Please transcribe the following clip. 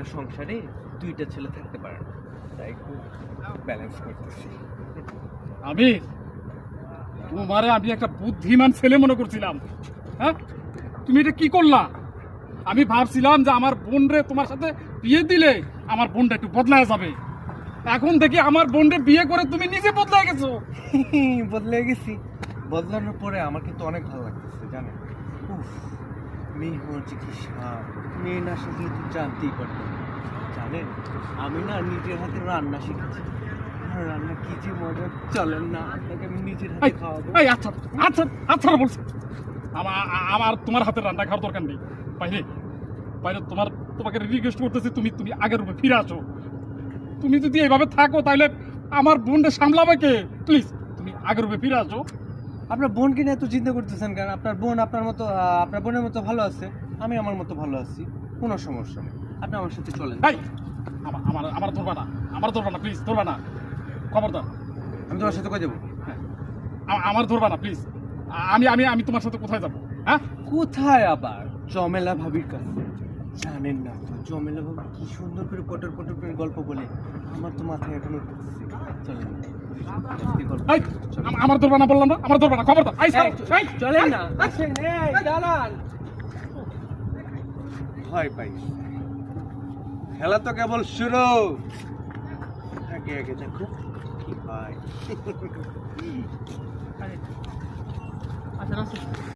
একটা সংসারে দুইটা ছেলে থাকতে পারে না। তাই একটু ব্যালেন্স করতেছি। আমি? তোমারে আমি একটা বুদ্ধিমান ছেলে মনে করছিলাম। হ্যাঁ? তুমি এটা কি করলা? আমি ভাবছিলাম যে আমার বোন রে তোমার সাথে বিয়ে দিলে আমার বোনটা একটু বদলায় যাবে। এখন দেখি আমার বোনরে বিয়ে করে তুমি নিজে বদলায় গেছো। বদলে গেছি। বদলানোর পরে আমার কিন্তু অনেক ভালো লাগতেছে জানেন? উফ। মেয়ে হওয়ার যে কি স্বাদ মেয়ে না শিখলে তো জানতেই পারতাম। জানেন আমি না নিজের হাতে রান্না শিখেছি। রান্না কি যে মজা চলেন না আপনাকে আমি নিজের হাতে খাওয়াবো। আচ্ছা আচ্ছা আচ্ছা বলছি। আমার আমার তোমার হাতের রান্না খাওয়ার দরকার নেই। বাইরে বাইরে তোমার তোমাকে রিকোয়েস্ট করতেছি তুমি তুমি আগের রূপে ফিরে আসো। তুমি যদি এইভাবে থাকো তাহলে আমার বোনটা সামলাবে কে? প্লিজ তুমি আগের রূপে ফিরে আসো। আপনার বোনকে নিয়ে এত চিন্তা করতেছেন কেন? আপনার বোন আপনার মতো আপনার বোনের মতো ভালো আছে আমি আমার মতো ভালো আছি কোনো সমস্যা নেই। আপনি আমার সাথে চলেন। ভাই আমার আমার আমার ধরবা না আমার ধরবা না প্লিজ ধরবা না। খবরদার। আমি তোমার সাথে কই যাব? আ- আমার ধরবা না প্লিজ আমি আমি আমি তোমার সাথে কোথায় যাব? হ্যাঁ? কোথায় আবার? জমেলা ভাবির কাছে। জানেন না তো জমেলা ভাবি কি সুন্দর করে পটর পটর করে গল্প বলে। আমার তো মাথায় এখনও ঢুকছে আমার ধরবা না বললাম না আমার ধরবা না এই, চলেন না। এই। ভয় পাই খেলা তো কেবল শুরু। একে একে দেখো। কি হয়? আচ্ছা।